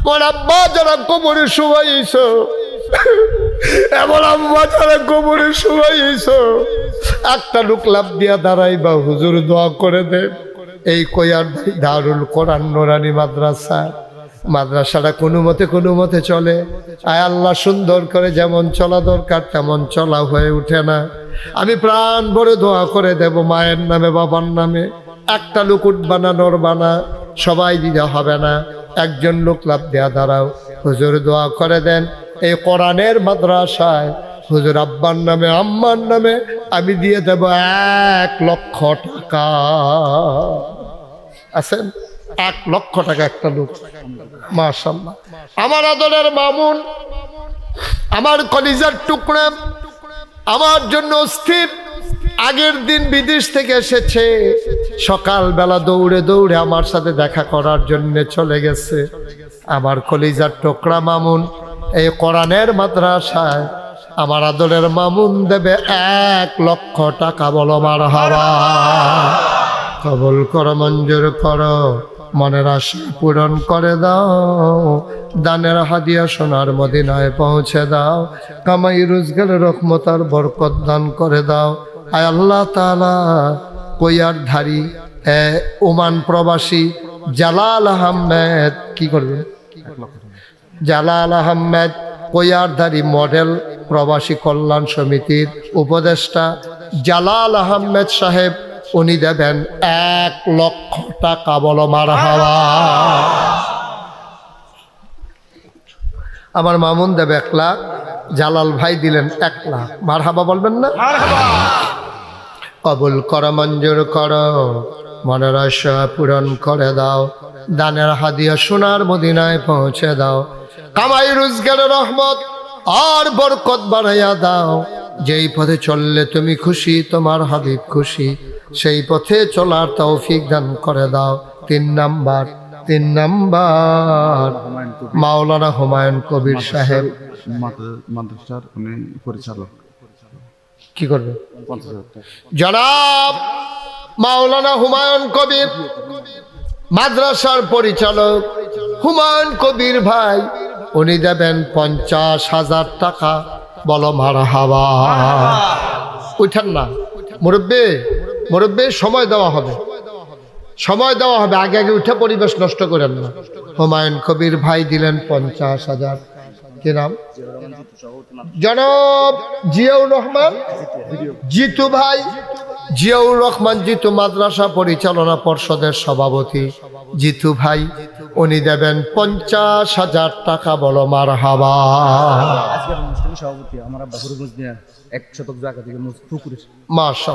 আমার আব্বা যারা কোমরে শুয়াইছ, এমন আম্মা যারা কোমরে শুয়াইছ, একটা লোক লাভ দিয়া দাঁড়াই বা হুজুর দোয়া করে দে। এই কয়ার দারুল কোরআন নোরানি মাদ্রাসা। মাদ্রাসাটা কোনো মতে কোনো মতে চলে। আয় আল্লাহ, সুন্দর করে যেমন চলা দরকার, তেমন চলা হয়ে ওঠে না। আমি প্রাণ ভরে দোয়া করে দেব মায়ের নামে, বাবার নামে। একটা লুকুট উঠবা না, নড়বা না, সবাই দিতে হবে না। একজন লোক লাভ দেয়া দাঁড়াও। হুজুর দোয়া করে দেন। এই কোরআনের মাদ্রাসায় হুজুর আব্বার নামে, আম্মার নামে আমি দিয়ে দেব এক লক্ষ টাকা। আছেন? এক লক্ষ টাকা একটা লোক। মাশাল্লাহ আমার আদরের মামুন, আমার কলিজার টুকরা, আমার জন্য স্থির আগের দিন বিদেশ থেকে এসেছে। সকালবেলা দৌড়ে দৌড়ে আমার সাথে দেখা করার জন্য চলে গেছে। আমার কলিজার টোকরা মামুন, এই কোরআনের মাদ্রাসায় আমার আদরের মামুন দেবে এক লক্ষ টাকা বলো মার হাওয়া কবল করো, মঞ্জুর কর, মনের আশা পূরণ করে দাও, দানের হাদিয়া সোনার মদিনায় পৌঁছে দাও, কামাই রোজগার রহমতার বরকত দান করে দাও। আয় আল্লাহ তালা কইয়ার ধারি ওমান প্রবাসী জালাল আহমেদ, কি করবেন জালাল আহমেদ কৈয়ারধারী মডেল প্রবাসী কল্যাণ সমিতির উপদেষ্টা। জালাল আহমেদ সাহেব, উনি দেবেন এক লক্ষ টাকা, বল মার হাওয়া আমার মামুন দেবে এক লাখ, জালাল ভাই দিলেন এক লাখ। মার হাবা বলবেন না? কবুল কর, মঞ্জুর কর, মনের আশা পূরণ করে দাও, দানের হাদিয়া সোনার মদিনায় পৌঁছে দাও, কামাই রোজগারের রহমত আর বরকত বাড়াইয়া দাও, যেই পথে চললে তুমি খুশি, তোমার হাবিব খুশি, সেই পথে চলার তৌফিক দান করে দাও, তিন নাম্বার তিন নাম্বার, মাওলানা হুমায়ুন কবির সাহেব। মাদ্রাসার উনি পরিচালক। কি করবে? জনাব মাওলানা হুমায়ুন কবির মাদ্রাসার পরিচালক হুমায়ুন কবির ভাই উনি দেবেন পঞ্চাশ হাজার টাকা। বলো মারা হাওয়া। উঠেন না। মুরব্বী মুরব্বে সময় দেওয়া হবে। সময় দেওয়া হবে। আগে আগে উঠে পরিবেশ নষ্ট করেন না। হুমায়ুন কবির ভাই দিলেন পঞ্চাশ হাজার। কি নাম? জনাব জিয়াউর রহমান। জিতু ভাই। জিয়াউর রহমান জিতু মাদ্রাসা পরিচালনা পর্ষদের সভাপতি। জিতু ভাই উনি দেবেন পঞ্চাশ হাজার টাকা বলো মার হাবা সভাপতি আমার এক শতক জায়গা থেকে মাসা